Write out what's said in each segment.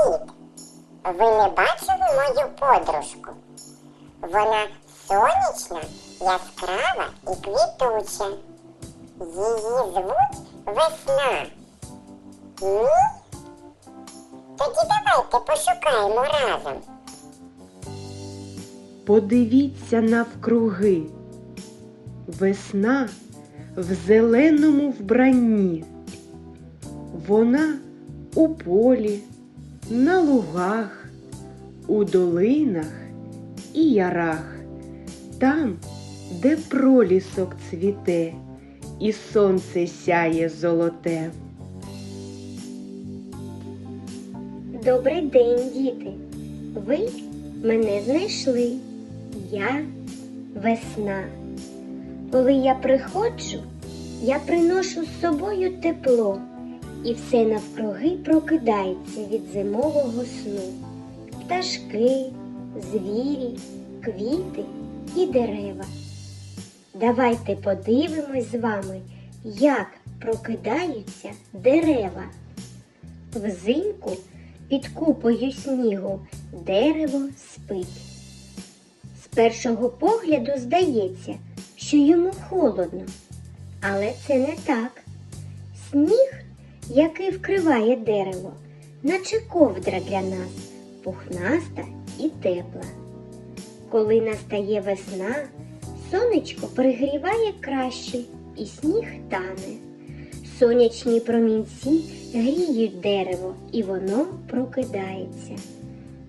Привіт! Ви не бачили мою подружку? Вона сонячна, яскрава і квітуча. Її звуть Весна. Ні? Тоді давайте пошукаємо разом. Подивіться навкруги. Весна в зеленому вбранні. Вона у полі, на лугах, у долинах і ярах, там, де пролісок цвіте, і сонце сяє золоте. Добрий день, діти. Ви мене знайшли. Я весна. Коли я приходжу, я приношу з собою тепло, і все навкруги прокидається від зимового сну. Пташки, звірі, квіти і дерева. Давайте подивимось з вами, як прокидаються дерева. Взимку під купою снігу дерево спить. З першого погляду здається, що йому холодно, але це не так. Сніг, який вкриває дерево, наче ковдра для нас, пухнаста і тепла. Коли настає весна, сонечко пригріває краще і сніг тане. Сонячні промінці гріють дерево, і воно прокидається.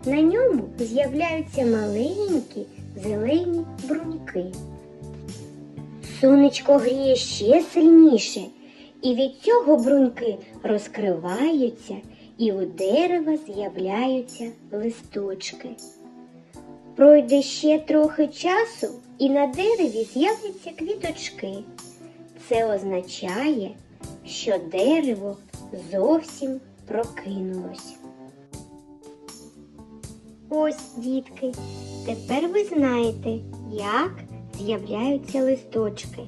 На ньому з'являються маленькі зелені бруньки. Сонечко гріє ще сильніше, і від цього бруньки розкриваються, і у дерева з'являються листочки. Пройде ще трохи часу, і на дереві з'являться квіточки. Це означає, що дерево зовсім прокинулось. Ось, дітки, тепер ви знаєте, як з'являються листочки.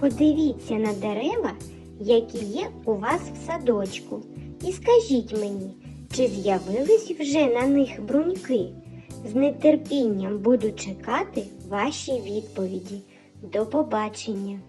Подивіться на дерева, які є у вас в садочку, і скажіть мені, чи з'явились вже на них бруньки? З нетерпінням буду чекати ваші відповіді. До побачення!